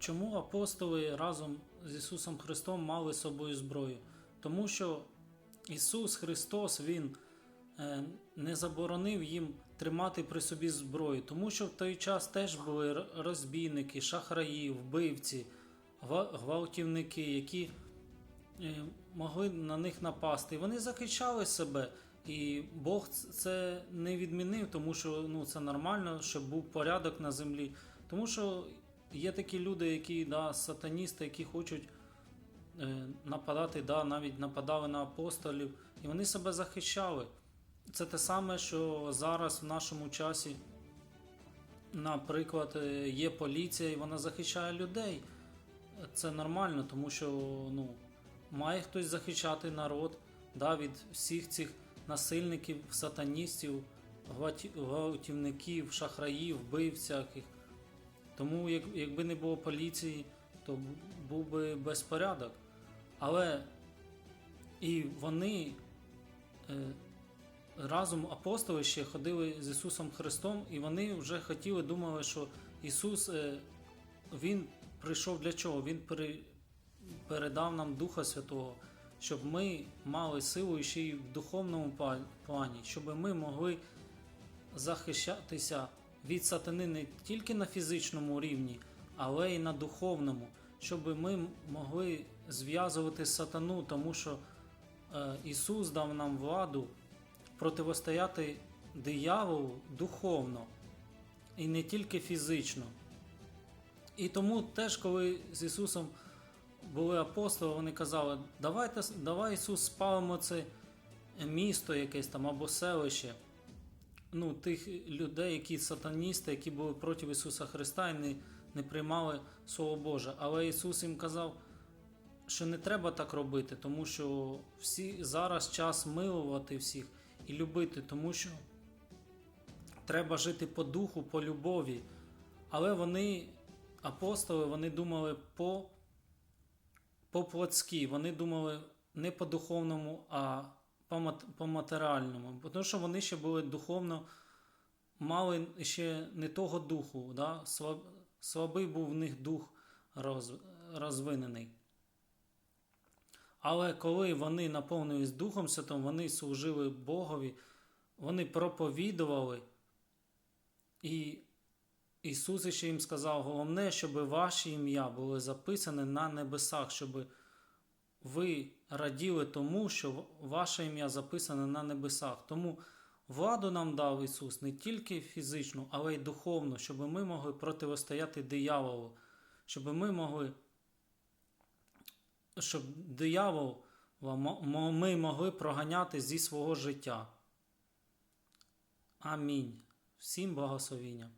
Чому апостоли разом з Ісусом Христом мали з собою зброю? Тому що Ісус Христос Він е, не заборонив їм тримати при собі зброю, тому що в той час теж були розбійники, шахраї, вбивці, гвалтівники, які е, могли на них напасти. Вони захищали себе. І Бог це не відмінив, тому що ну, це нормально, щоб був порядок на землі. Тому що є такі люди, які да, сатаністи, які хочуть е, нападати, да, навіть нападали на апостолів, і вони себе захищали. Це те саме, що зараз в нашому часі, наприклад, е, є поліція і вона захищає людей. Це нормально, тому що ну, має хтось захищати народ да, від всіх цих насильників, сатаністів, гвалтівників, шахраїв, вбив всяких. Тому, як, якби не було поліції, то був би безпорядок. Але і вони е, разом апостоли ще ходили з Ісусом Христом, і вони вже хотіли, думали, що Ісус е, Він прийшов для чого? Він пере, передав нам Духа Святого, щоб ми мали силу ще й в духовному плані, щоб ми могли захищатися від сатани не тільки на фізичному рівні, але й на духовному, щоб ми могли зв'язувати сатану, тому що е, Ісус дав нам владу противостояти дияволу духовно і не тільки фізично. І тому теж, коли з Ісусом були апостоли, вони казали, давайте, давай Ісус спалимо це місто якесь там або селище ну, тих людей, які сатаністи, які були проти Ісуса Христа і не, не приймали Слово Боже. Але Ісус їм казав, що не треба так робити, тому що всі зараз час милувати всіх і любити, тому що треба жити по духу, по любові. Але вони, апостоли, вони думали по, по плотськи, вони думали не по духовному, а по, мат- по матеріальному. Тому що вони ще були духовно, мали ще не того духу. Да? Слаб- Слабий був в них дух роз, розвинений. Але коли вони наповнились Духом Святим, вони служили Богові, вони проповідували, і Ісус ще їм сказав: головне, щоб ваші ім'я були записані на небесах, щоб ви раділи тому, що ваше ім'я записане на небесах. Тому владу нам дав Ісус не тільки фізичну, але й духовну, щоб ми могли протистояти дияволу, щоб ми могли, щоб диявол ми могли проганяти зі свого життя. Амінь. Всім благословіння.